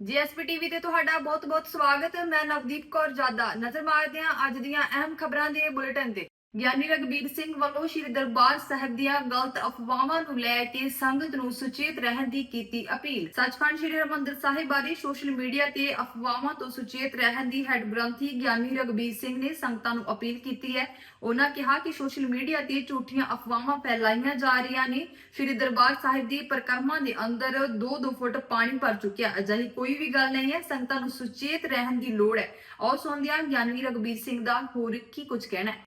GSP TV ਤੇ ਤੁਹਾਡਾ ਬਹੁਤ-ਬਹੁਤ ਸਵਾਗਤ ਹੈ। ਮੈਂ ਨਵਦੀਪ ਕੌਰ ਜਾਦਾ। ਨਜ਼ਰ ਮਾਰਦੇ ਹਾਂ ਅੱਜ ਦੀਆਂ ਅਹਿਮ ਖਬਰਾਂ ਦੇ ਬੁਲੇਟਿਨ ਤੇ। ਗਿਆਨੀ ਰਗਬੀਰ ਸਿੰਘ ਵੱਲੋਂ ਸ਼੍ਰੀ ਦਰਬਾਰ ਸਾਹਿਬ ਦੀਆਂ ਗਲਤ ਅਫਵਾਹਾਂ ਨੂੰ ਲੈ ਕੇ ਸੰਗਤ ਨੂੰ ਸੁਚੇਤ ਰਹਿਣ ਦੀ ਕੀਤੀ ਅਪੀਲ। ਸੱਚਖੰਡ ਸ਼੍ਰੀ ਹਰਿਮੰਦਰ ਸਾਹਿਬ ਬਾਰੇ ਸੋਸ਼ਲ ਮੀਡੀਆ ਤੇ ਅਫਵਾਹਾਂ ਤੋਂ ਸੁਚੇਤ ਰਹਿਣ ਦੀ ਹੈੱਡ ਗ੍ਰੰਥੀ ਗਿਆਨੀ ਰਗਬੀਰ ਸਿੰਘ ਨੇ ਸੰਗਤਾਂ ਨੂੰ ਅਪੀਲ ਕੀਤੀ ਹੈ। ਉਹਨਾਂ ਕਿਹਾ ਕਿ ਸੋਸ਼ਲ ਮੀਡੀਆ ਤੇ ਝੂਠੀਆਂ ਅਫਵਾਹਾਂ ਫੈਲਾਈਆਂ ਜਾ ਰਹੀਆਂ ਨੇ। ਸ਼੍ਰੀ ਦਰਬਾਰ ਸਾਹਿਬ ਦੀ ਪਰਿਕਰਮਾ ਦੇ ਅੰਦਰ 2-2 ਫੁੱਟ ਪਾਣੀ ਭਰ ਚੁੱਕਿਆ। ਅਜਿਹੀ ਕੋਈ ਵੀ ਗੱਲ ਨਹੀਂ ਹੈ। ਸੰਗਤਾਂ ਨੂੰ ਸੁਚੇਤ ਰਹਿਣ ਦੀ ਲੋੜ ਹੈ। ਔਰ ਸੁਣਦਿਆਂ ਗਿਆਨੀ ਰਗਬੀਰ ਸਿੰਘ ਦਾ ਹੋਰ ਕੀ ਕੁਝ ਕਹਿਣਾ ਹੈ।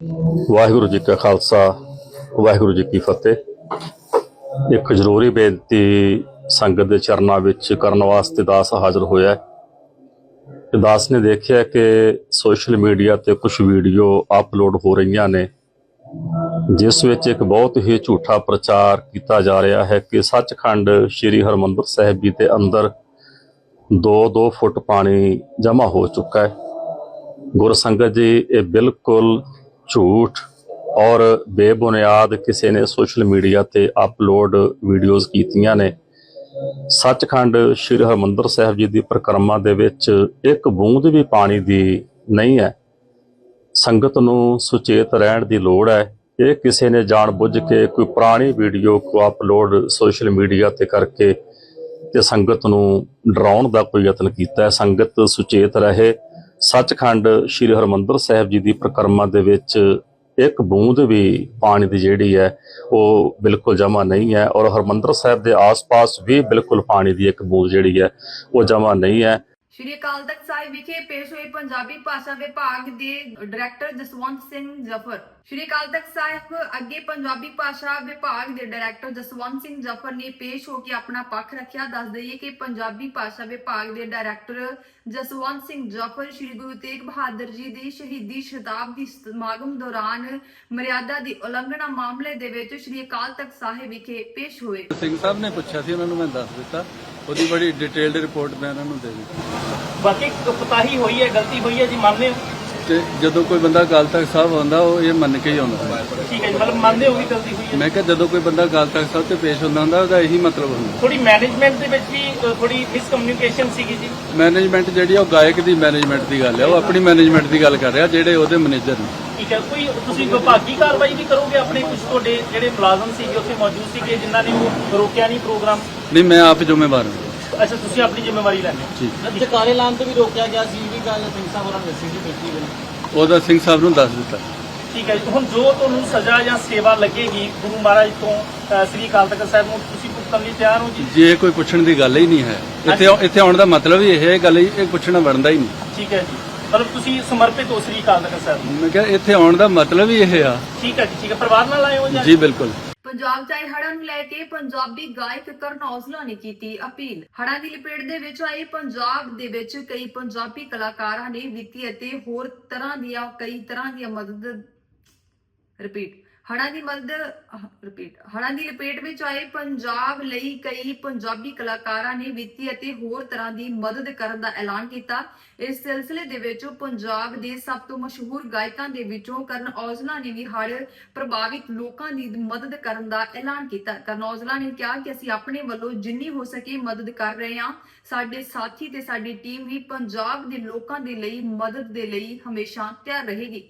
ਵਾਹਿਗੁਰੂ ਜੀ ਕਾ ਖਾਲਸਾ, ਵਾਹਿਗੁਰੂ ਜੀ ਕੀ ਫਤਿਹ। ਇੱਕ ਜ਼ਰੂਰੀ ਬੇਨਤੀ ਸੰਗਤ ਦੇ ਚਰਨਾਂ ਵਿੱਚ ਕਰਨ ਵਾਸਤੇ ਦਾਸ ਹਾਜ਼ਰ ਹੋਇਆ ਤੇ ਦਾਸ ਨੇ ਦੇਖਿਆ ਕਿ ਸੋਸ਼ਲ ਮੀਡੀਆ ਤੇ ਕੁਝ ਵੀਡੀਓ ਅਪਲੋਡ ਹੋ ਰਹੀਆਂ ਨੇ, ਜਿਸ ਵਿੱਚ ਇੱਕ ਬਹੁਤ ਹੀ ਝੂਠਾ ਪ੍ਰਚਾਰ ਕੀਤਾ ਜਾ ਰਿਹਾ ਹੈ ਕਿ ਸੱਚਖੰਡ ਸ੍ਰੀ ਹਰਮੰਦਰ ਸਾਹਿਬ ਜੀ ਦੇ ਅੰਦਰ 2-2 ਫੁੱਟ ਪਾਣੀ ਜਮ੍ਹਾਂ ਹੋ ਚੁੱਕਾ ਹੈ। ਗੁਰਸੰਗਤ ਜੀ, ਇਹ ਬਿਲਕੁਲ ਝੂਠ ਔਰ ਬੇਬੁਨਿਆਦ ਕਿਸੇ ਨੇ ਸੋਸ਼ਲ ਮੀਡੀਆ ਤੇ ਅਪਲੋਡ ਵੀਡੀਓਜ਼ ਕੀਤੀਆਂ ਨੇ ਸੱਚਖੰਡ ਸ੍ਰੀ ਹਰਮੰਦਰ ਸਾਹਿਬ ਜੀ ਦੀ ਪਰਿਕਰਮਾ ਦੇ ਵਿੱਚ ਇੱਕ ਬੂੰਦ ਵੀ ਪਾਣੀ ਦੀ ਨਹੀਂ ਹੈ ਸੰਗਤ ਨੂੰ ਸੁਚੇਤ ਰਹਿਣ ਦੀ ਲੋੜ ਹੈ ਇਹ ਕਿਸੇ ਨੇ ਜਾਣ ਬੁੱਝ ਕੇ ਕੋਈ ਪੁਰਾਣੀ ਵੀਡੀਓ ਕੋ ਅਪਲੋਡ ਸੋਸ਼ਲ ਮੀਡੀਆ ਤੇ ਕਰਕੇ ਤੇ ਸੰਗਤ ਨੂੰ ਡਰਾਉਣ ਦਾ ਕੋਈ ਯਤਨ ਕੀਤਾ ਹੈ ਸੰਗਤ ਸੁਚੇਤ ਰਹੇ ਸੱਚਖੰਡ ਸ੍ਰੀ ਹਰਮੰਦਰ ਸਾਹਿਬ ਜੀ ਦੀ ਪ੍ਰਕਰਮਾ ਦੇ ਵਿੱਚ ਇੱਕ ਬੂੰਦ ਵੀ ਪਾਣੀ ਦੀ ਜਿਹੜੀ ਹੈ ਉਹ ਬਿਲਕੁਲ ਜਮਾ ਨਹੀਂ ਹੈ ਔਰ ਹਰਮੰਦਰ ਸਾਹਿਬ ਦੇ ਆਸ-ਪਾਸ ਵੀ ਬਿਲਕੁਲ ਪਾਣੀ ਦੀ ਇੱਕ ਬੂੰਦ ਜਿਹੜੀ ਹੈ ਉਹ ਜਮਾ ਨਹੀਂ ਹੈ। ਸ਼੍ਰੀ ਅਕਾਲ ਤਖਤ ਸਾਹਿਬ ਵਿਖੇ ਪੇਸ਼ ਹੋਏ ਪੰਜਾਬੀ ਭਾਸ਼ਾ ਵਿਭਾਗ ਦੇ ਡਾਇਰੈਕਟਰ ਜਸਵੰਤ ਸਿੰਘ ਜਫਰ। ਸ਼੍ਰੀ ਅਕਾਲ ਤਖਤ ਸਾਹਿਬ ਅੱਗੇ ਪੰਜਾਬੀ ਭਾਸ਼ਾ ਵਿਭਾਗ ਦੇ ਡਾਇਰੈਕਟਰ ਜਸਵੰਤ ਸਿੰਘ ਜਫਰ ਨੇ ਪੇਸ਼ ਹੋ ਕੇ ਆਪਣਾ ਪੱਖ ਰੱਖਿਆ। ਦੱਸ ਦਈਏ ਕਿ ਪੰਜਾਬੀ ਭਾਸ਼ਾ ਵਿਭਾਗ ਦੇ ਡਾਇਰੈਕਟਰ ਜਸਵੰਤ ਸਿੰਘ ਜਫਰ ਸ਼੍ਰੀ ਗੁਰੂ ਤੇਗ ਬਹਾਦਰ ਜੀ ਦੀ ਸ਼ਹੀਦੀ ਸ਼ਤਾਬਦੀ ਸਮਾਗਮ ਦੌਰਾਨ ਮਰਿਆਦਾ ਦੀ ਉਲੰਘਣਾ ਮਾਮਲੇ ਦੇ ਵਿੱਚ ਸ਼੍ਰੀ ਅਕਾਲ ਤਖਤ ਸਾਹਿਬ ਵਿਖੇ ਪੇਸ਼ ਹੋਏ। ਸਿੰਘ ਸਾਹਿਬ ਨੇ ਪੁੱਛਿਆ ਸੀ, ਉਹਨਾਂ ਨੂੰ ਮੈਂ ਦੱਸ ਦਿੱਤਾ ਉਹਦੀ ਬੜੀ ਡਿਟੇਲਡ ਰਿਪੋਰਟ ਮੈਂ ਉਹਨਾਂ ਨੂੰ ਦੇ ਦਿੱਤੀ। ਬਾਕੀ ਕੋਤਾਹੀ ਹੋਈ ਹੈ ਗਲਤੀ ਹੋਈ ਹੈ ਜੀ ਮੰਨਦੇ ਹੋ? ਤੇ ਜਦੋਂ ਕੋਈ ਬੰਦਾ ਅਕਾਲ ਤਖਤ ਸਾਹਿਬ ਆਉਂਦਾ ਉਹ ਇਹ ਮੰਨ ਕੇ ਹੀ ਆਉਂਦਾ। ਠੀਕ ਹੈ ਜੀ ਮਤਲਬ ਮੰਨਦੇ ਹੋ ਵੀ ਗਲਤੀ ਹੋਈ ਹੈ? ਮੈਂ ਕਿਹਾ ਜਦੋਂ ਕੋਈ ਬੰਦਾ ਅਕਾਲ ਤਖਤ ਸਾਹਿਬ ਤੇ ਪੇਸ਼ ਹੁੰਦਾ ਹੁੰਦਾ ਉਹਦਾ ਇਹੀ ਮਤਲਬ ਹੁੰਦਾ। ਥੋੜੀ ਮੈਨੇਜਮੈਂਟ ਦੇ ਵਿੱਚ ਵੀ ਥੋੜੀ ਮਿਸਕਮਿਊਨੀਕੇਸ਼ਨ ਸੀਗੀ ਜੀ। ਮੈਨੇਜਮੈਂਟ ਜਿਹੜੀ ਆ ਉਹ ਗਾਇਕ ਦੀ ਮੈਨੇਜਮੈਂਟ ਦੀ ਗੱਲ ਹੈ ਉਹ ਆਪਣੀ ਮੈਨੇਜਮੈਂਟ ਦੀ ਗੱਲ ਕਰ ਰਿਹਾ ਜਿਹੜੇ ਉਹਦੇ ਮੈਨੇਜਰ ਨੇ। ਠੀਕ ਹੈ। ਕੋਈ ਤੁਸੀਂ ਵਿਭਾਗੀ ਕਾਰਵਾਈ ਵੀ ਕਰੋਗੇ ਆਪਣੇ ਕੁਝ ਤੁਹਾਡੇ ਜਿਹੜੇ ਮੁਲਾਜ਼ਮ ਸੀਗੇ ਉੱਥੇ ਮੌਜੂਦ ਸੀਗੇ ਜਿਨ੍ਹਾਂ ਨੇ ਉਹ ਰੋਕਿਆ ਨਹੀਂ ਪ੍ਰੋਗਰਾਮ? ਨਹੀਂ ਮੈਂ ਆਪ ਜ਼ਿੰਮੇਵਾਰ ਹਾਂ। ਅੱਛਾ ਤੁਸੀਂ ਆਪਣੀ ਜ਼ਿੰਮੇਵਾਰੀ ਲੈਣੀ ਠੀਕ ਜਕਾਰੇ ਲਾਉਣ ਤੋਂ ਵੀ ਰੋਕਿਆ ਗਿਆ ਸੀ ਵੀ ਗੱਲ ਸਿੰਘ ਸਾਹਿਬ ਹੋਰਾਂ ਨੇ ਦੱਸੀ ਸੀ ਬੇਟੀ ਉਹਦਾ ਸਿੰਘ ਸਾਹਿਬ ਨੂੰ ਦੱਸ ਦਿੱਤਾ। ਠੀਕ ਹੈ ਜੀ। ਹੁਣ ਜੋ ਤੁਹਾਨੂੰ ਸਜ਼ਾ ਜਾਂ ਸੇਵਾ ਲੱਗੇਗੀ ਗੁਰੂ ਮਹਾਰਾਜ ਤੋਂ ਅ, ਸ੍ਰੀ ਅਕਾਲ ਤਖਤ ਸਾਹਿਬ ਨੂੰ ਤੁਸੀਂ ਭੁਗਤਣ ਲਈ ਤਿਆਰ ਹੋ ਜੀ? ਜੇ ਕੋਈ ਪੁੱਛਣ ਦੀ ਗੱਲ ਹੀ ਨਹੀਂ ਹੈ। ਇੱਥੇ ਇੱਥੇ ਆਉਣ ਦਾ ਮਤਲਬ ਹੀ ਇਹ ਹੈ ਗੱਲ ਹੀ ਇਹ ਪੁੱਛਣਾ ਬਣਦਾ ਹੀ ਨਹੀਂ। ਠੀਕ ਹੈ ਜੀ। ਮਤਲਬ ਤੁਸੀਂ ਸਮਰਪਿਤ ਹੋ ਸ੍ਰੀ ਅਕਾਲ ਤਖਤ ਸਾਹਿਬ ਨੂੰ? ਮੈਂ ਕਿਹਾ ਇੱਥੇ ਆਉਣ ਦਾ ਮਤਲਬ ਹੀ ਇਹ ਆ। ਠੀਕ ਹੈ ਜੀ ਠੀਕ ਹੈ। ਪਰਿਵਾਰ ਨਾਲ ਆਏ ਹੋ ਜਾਂ? ਜੀ ਬਿਲਕੁਲ। ਪੰਜਾਬ ਚਾਹੇ ਹੜ੍ਹਾਂ ਨੂੰ ਲੈ ਕੇ ਪੰਜਾਬੀ ਗਾਇਕ ਕਰਨ ਔਜਲਾ ਨੇ ਕੀਤੀ ਅਪੀਲ। ਹੜ੍ਹਾਂ ਦੀ ਲਪੇਟ ਦੇ ਵਿੱਚ ਆਏ ਪੰਜਾਬ ਦੇ ਵਿੱਚ ਕਈ ਪੰਜਾਬੀ ਕਲਾਕਾਰਾਂ ਨੇ ਵਿੱਤੀ ਅਤੇ ਹੋਰ ਤਰ੍ਹਾਂ ਦੀਆਂ ਕਈ ਤਰ੍ਹਾਂ ਦੀਆਂ ਮਦਦ ਰਿਪੀਟ। ਹੜ੍ਹਾਂ ਦੀ ਮਦਦ ਰਿਪੀਟ ਹੜ੍ਹਾਂ ਦੀ ਲਪੇਟ ਵਿੱਚ ਆਏ ਪੰਜਾਬ ਲਈ ਕਈ ਪੰਜਾਬੀ ਕਲਾਕਾਰਾਂ ਨੇ ਵਿੱਤੀ ਅਤੇ ਹੋਰ ਤਰ੍ਹਾਂ ਦੀ ਮਦਦ ਕਰਨ ਦਾ ਐਲਾਨ ਕੀਤਾ। ਇਸ ਸਿਲਸਿਲੇ ਦੇ ਵਿੱਚ ਪੰਜਾਬ ਦੇ ਸਭ ਤੋਂ ਮਸ਼ਹੂਰ ਗਾਇਕਾਂ ਦੇ ਵਿੱਚੋਂ ਕਰਨ ਔਜਲਾ ਨੇ ਵੀ ਹੜ੍ਹ ਪ੍ਰਭਾਵਿਤ ਲੋਕਾਂ ਦੀ ਮਦਦ ਕਰਨ ਦਾ ਐਲਾਨ ਕੀਤਾ। ਕਰਨ ਔਜਲਾ ਨੇ ਕਿਹਾ ਕਿ ਅਸੀਂ ਆਪਣੇ ਵੱਲੋਂ ਜਿੰਨੀ ਹੋ ਸਕੇ ਮਦਦ ਕਰ ਰਹੇ ਹਾਂ। ਸਾਡੇ ਸਾਥੀ ਤੇ ਸਾਡੀ ਟੀਮ ਵੀ ਪੰਜਾਬ ਦੇ ਲੋਕਾਂ ਦੇ ਲਈ ਮਦਦ ਦੇ ਲਈ ਹਮੇਸ਼ਾ ਤਿਆਰ ਰਹੇਗੀ।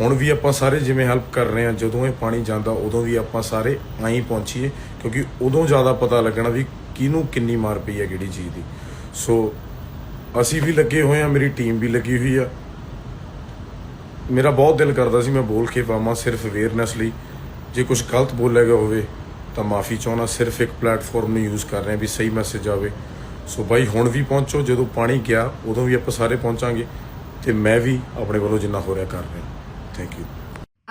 ਹੁਣ ਵੀ ਆਪਾਂ ਸਾਰੇ ਜਿਵੇਂ ਹੈਲਪ ਕਰ ਰਹੇ ਹਾਂ, ਜਦੋਂ ਇਹ ਪਾਣੀ ਜਾਂਦਾ, ਉਦੋਂ ਵੀ ਆਪਾਂ ਸਾਰੇ ਆਈ ਪਹੁੰਚੀਏ, ਕਿਉਂਕਿ ਉਦੋਂ ਜ਼ਿਆਦਾ ਪਤਾ ਲੱਗਣਾ ਵੀ ਕਿਹਨੂੰ ਕਿੰਨੀ ਮਾਰ ਪਈ ਹੈ ਕਿਹੜੀ ਚੀਜ਼ ਦੀ। ਸੋ ਅਸੀਂ ਵੀ ਲੱਗੇ ਹੋਏ ਆ ਮੇਰੀ ਟੀਮ ਵੀ ਲੱਗੀ ਹੋਈ ਆ। ਮੇਰਾ ਬਹੁਤ ਦਿਲ ਕਰਦਾ ਸੀ ਮੈਂ ਬੋਲ ਕੇ ਪਾਵਾਂ ਸਿਰਫ ਅਵੇਅਰਨੈਸ ਲਈ। ਜੇ ਕੁਝ ਗਲਤ ਬੋਲਿਆ ਗਿਆ ਹੋਵੇ, ਤਾਂ ਮਾਫੀ ਚਾਹਣਾ ਸਿਰਫ ਇੱਕ ਪਲੇਟਫਾਰਮ ਨੂੰ ਯੂਜ਼ ਕਰ ਰਹੇ ਹਾਂ ਵੀ ਸਹੀ ਮੈਸੇਜ ਆਵੇ। ਸੋ ਬਾਈ, ਹੁਣ ਵੀ ਪਹੁੰਚੋ, ਜਦੋਂ ਪਾਣੀ ਗਿਆ, ਉਦੋਂ ਵੀ ਆਪਾਂ ਸਾਰੇ ਪਹੁੰਚਾਂਗੇ। ਤੇ ਮੈਂ ਵੀ ਆਪਣੇ ਵੱਲੋਂ ਜਿੰਨਾ ਹੋ ਰਿਹਾ ਕਰ ਰਿਹਾ। ਥੈਂਕ ਯੂ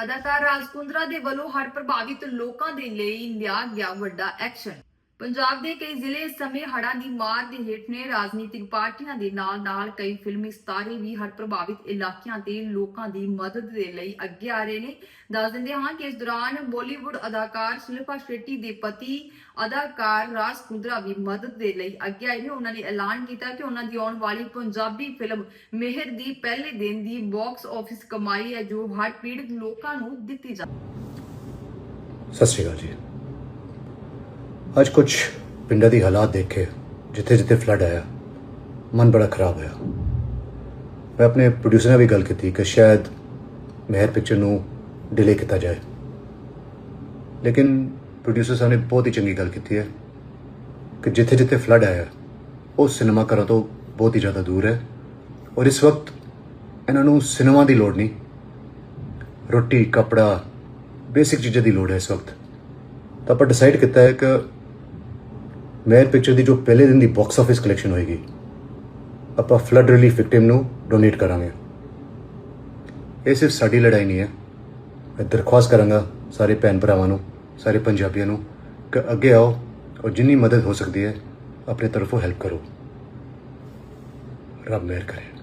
ਅਦਾਕਾਰ ਰਾਜਕੁੰਦਰਾ ਦੇ ਵੱਲੋਂ ਹੜ੍ਹ ਪ੍ਰਭਾਵਿਤ ਲੋਕਾਂ ਦੇ ਲਈ ਲਿਆ ਗਿਆ ਵੱਡਾ ਐਕਸ਼ਨ। ਪੰਜਾਬ ਦੇ ਕਈ ਜ਼ਿਲ੍ਹੇ ਇਸ ਸਮੇਂ ਹੜ੍ਹਾਂ ਦੀ ਮਾਰ ਦੇ ਹੇਠ ਨੇ ਰਾਜਨੀਤਿਕ ਪਾਰਟੀਆਂ ਦੇ ਨਾਲ-ਨਾਲ ਕਈ ਫਿਲਮੀ ਸਿਤਾਰੇ ਵੀ ਹੜ੍ਹ ਪ੍ਰਭਾਵਿਤ ਇਲਾਕਿਆਂ ਤੇ ਲੋਕਾਂ ਦੀ ਮਦਦ ਦੇ ਲਈ ਅੱਗੇ ਆ ਰਹੇ ਨੇ। ਦੱਸ ਦਿੰਦੇ ਹਾਂ ਕਿ ਇਸ ਦੌਰਾਨ ਬਾਲੀਵੁੱਡ ਅਦਾਕਾਰ ਸ਼ਿਲਪਾ ਸ਼ੈੱਟੀ ਦੇ ਪਤੀ ਅਦਾਕਾਰ ਰਾਜ ਕੁੰਦਰਾ ਵੀ ਮਦਦ ਦੇ ਲਈ ਅੱਗੇ ਆਏ ਨੇ। ਉਹਨਾਂ ਨੇ ਐਲਾਨ ਕੀਤਾ ਕਿ ਉਹਨਾਂ ਦੀ ਆਉਣ ਵਾਲੀ ਪੰਜਾਬੀ ਫਿਲਮ ਮਿਹਰ ਦੀ ਪਹਿਲੇ ਦਿਨ ਦੀ ਬਾਕਸ ਆਫਿਸ ਕਮਾਈ ਹੈ, ਜੋ ਹੜ੍ਹ ਪੀੜਤ ਲੋਕਾਂ ਨੂੰ ਦਿੱਤੀ ਜਾ ਸਤਿ ਸ਼੍ਰੀ ਅਕਾਲ ਜੀ। ਅੱਜ ਕੁਝ ਪਿੰਡਾਂ ਦੀ ਹਾਲਾਤ ਦੇਖੇ, ਜਿੱਥੇ ਜਿੱਥੇ ਫਲੱਡ ਆਇਆ, ਮਨ ਬੜਾ ਖਰਾਬ ਹੋਇਆ। ਮੈਂ ਆਪਣੇ ਪ੍ਰੋਡਿਊਸਰ ਨਾਲ ਵੀ ਗੱਲ ਕੀਤੀ ਕਿ ਸ਼ਾਇਦ ਮਹਿਰ ਪਿਕਚਰ ਨੂੰ ਡਿਲੇ ਕੀਤਾ ਜਾਏ। ਲੇਕਿਨ ਪ੍ਰੋਡਿਊਸਰ ਸਾਹਿਬ ਨੇ ਬਹੁਤ ਹੀ ਚੰਗੀ ਗੱਲ ਕੀਤੀ ਹੈ ਕਿ ਜਿੱਥੇ ਜਿੱਥੇ ਫਲੱਡ ਆਇਆ, ਉਹ ਸਿਨੇਮਾ ਘਰਾਂ ਤੋਂ ਬਹੁਤ ਹੀ ਜ਼ਿਆਦਾ ਦੂਰ ਹੈ ਔਰ ਇਸ ਵਕਤ ਇਹਨਾਂ ਨੂੰ ਸਿਨੇਮਾ ਦੀ ਲੋੜ ਨਹੀਂ। ਰੋਟੀ, ਕਪੜਾ ਬੇਸਿਕ ਚੀਜ਼ਾਂ ਦੀ ਲੋੜ ਹੈ ਇਸ ਵਕਤ। ਤਾਂ ਆਪਾਂ ਡਿਸਾਈਡ ਕੀਤਾ ਹੈ ਕਿ ਮੇਅਰ ਪਿਕਚਰ ਦੀ ਜੋ ਪਹਿਲੇ ਦਿਨ ਦੀ ਬਾਕਸ ਆਫਿਸ ਕਲੈਕਸ਼ਨ ਹੋਏਗੀ, ਆਪਾਂ ਫਲੱਡ ਰਿਲੀਫ ਵਿਕਟਿਮ ਨੂੰ ਡੋਨੇਟ ਕਰਾਂਗੇ। ਇਹ ਸਿਰਫ ਸਾਡੀ ਲੜਾਈ ਨਹੀਂ ਹੈ। ਮੈਂ ਦਰਖਾਸਤ ਕਰਾਂਗਾ ਸਾਰੇ ਭੈਣ ਭਰਾਵਾਂ ਨੂੰ, ਸਾਰੇ ਪੰਜਾਬੀਆਂ ਨੂੰ ਕਿ ਅੱਗੇ ਆਓ ਔਰ ਜਿੰਨੀ ਮਦਦ ਹੋ ਸਕਦੀ ਹੈ, ਆਪਣੇ ਤਰਫੋਂ ਹੈਲਪ ਕਰੋ। ਰੱਬ ਮਿਹਰ ਕਰੇ।